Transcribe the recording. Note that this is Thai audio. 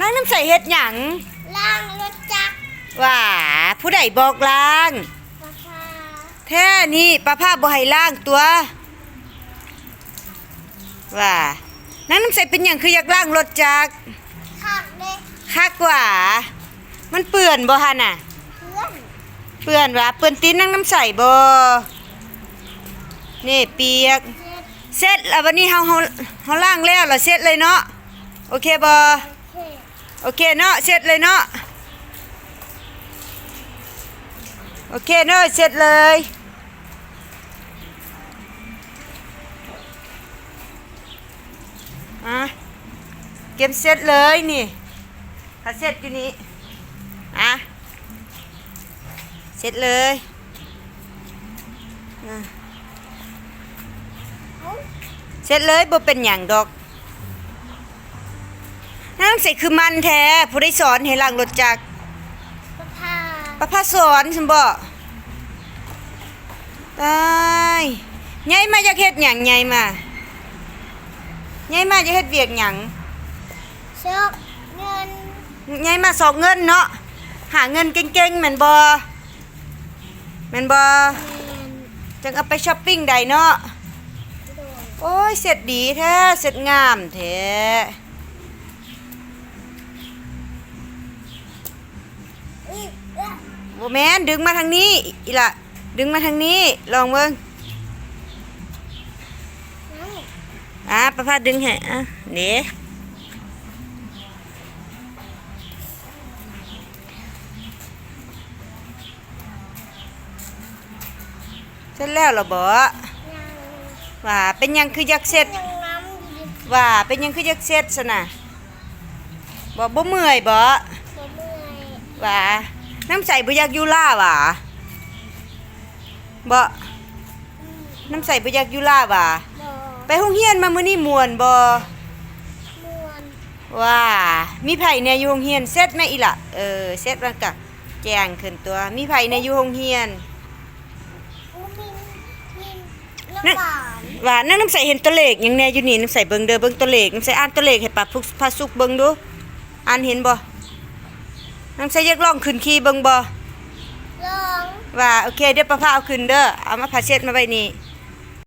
นางน้ำใสเฮ็ดหยังล่างรถจักรว่าผู้ใดบอกล้าง ราคาแท้นี่ป้าผ้าบ่ให้ล้างตัวว่านางน้ำใสเป็นหยังคืออยากล้างรถจักรขับเลยคักว่า มันเปื้อนบ่หั่นน่ะ เพื่อนเปื้อนว่าเปื้อนตีนนางน้ำใสบ่นี่เปียก เจ็ด เสร็จแล้ววันนี้เฮาเฮาเฮาล้างแล้วแล้วเสร็จเลยเนาะ โอเคบ่เค โอเคเนาะเสร็จเลยเนาะโอเคเนาะเสร็จเลยอะเก็บเสร็จเลยนี่ถ้าเสร็จอยู่นี่อะเสร็จเลยเสร็จเลยบ่เป็นหยังดอก ใส่คือมันแท้ผู้ได้สอนให้ล้างรถจักรราคาประพาสอนซั่นบ่ตายใหญ่มาจากเฮ็ดหยังใหญ่มาใหญ่มาจากเฮ็ดเวียกหยังชกเงินใหญ่มาสอกเงินเนาะหาเงินเก่งๆแม่นบ่แม่นบ่เงินจังเอาไปช้อปปิ้งได้เนาะโดนโอ้ยเสร็จดีแท้เสร็จงามแท้ แม่นดึงมาทางนี้อีละดึงมาทางนี้ ลองเบิ่งอะประพาดึงให้อะเด้เสร็จแล้วเหรอบ่ยังว่าเป็นยังคือยากเสร็จว่าเป็นยังคือยากเสร็จซะน่ะบ่บ่เมื่อยบ่บ่เมื่อว่า น้ำใสบ่อยากอยู่ล่าว่ะบ่น้ำใสบ่อยากอยู่ล่าว่ะบ่ไปโรงเรียนมามื้อนี้ม่วนบ่ม่วนว่ามีไผเนี่ยอยู่โรงเรียนเสร็จไหมอีหล่ะเออเสร็จแล้วก็แจ้งขึ้นตัว มีไผเนี่ยอยู่โรงเรียนอู้มินมินน้ำหวานว่านั่นน้ำใสเห็นตัวเลขหยังแน่อยู่นี่น้ำใสเบิ่งเด้อเบิ่งตัวเลขน้ำใสอ่านตัวเลขให้ป้าพุกพาสุกเบิ่งดูอ่านเห็นบ่ น้ำใสอยากลองขึ้นคีย์เบิ่งบ่ลอง ว่าโอเคเดี๋ยวป้าพาเอาขึ้นเด้อเอามาพาเช็ดมาไว้นี่ล